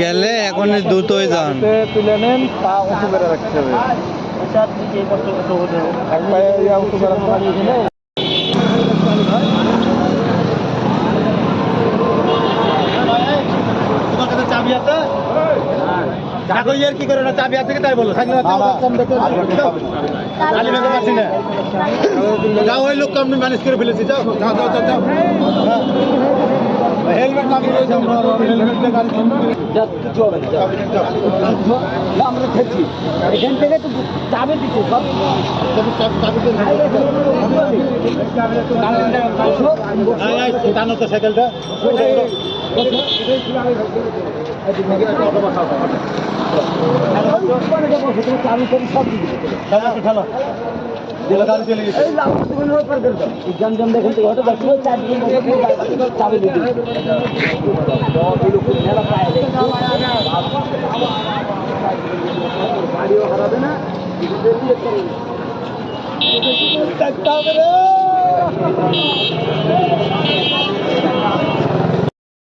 গেলে এখন দ্রুতই যান। তুলে নেন পা উঁচু করে রাখতে হবে চাবি আছে? দেখো ইয়ার কি করে না? চাবি আছে কি তাই বলো? না চাবি না। যাও ওই লোক কম ম্যানেজ করে ফেলেছি যাও। যাও যাও যাও যাও। হেলমেট গাড়ি কিছু হবে না আমরা খেয়েছি এখান থেকে তো যাবে দিচ্ছে সব। টানো তো সাইকেলটা। গাড়িও হারাবে না দেখতে হবে রে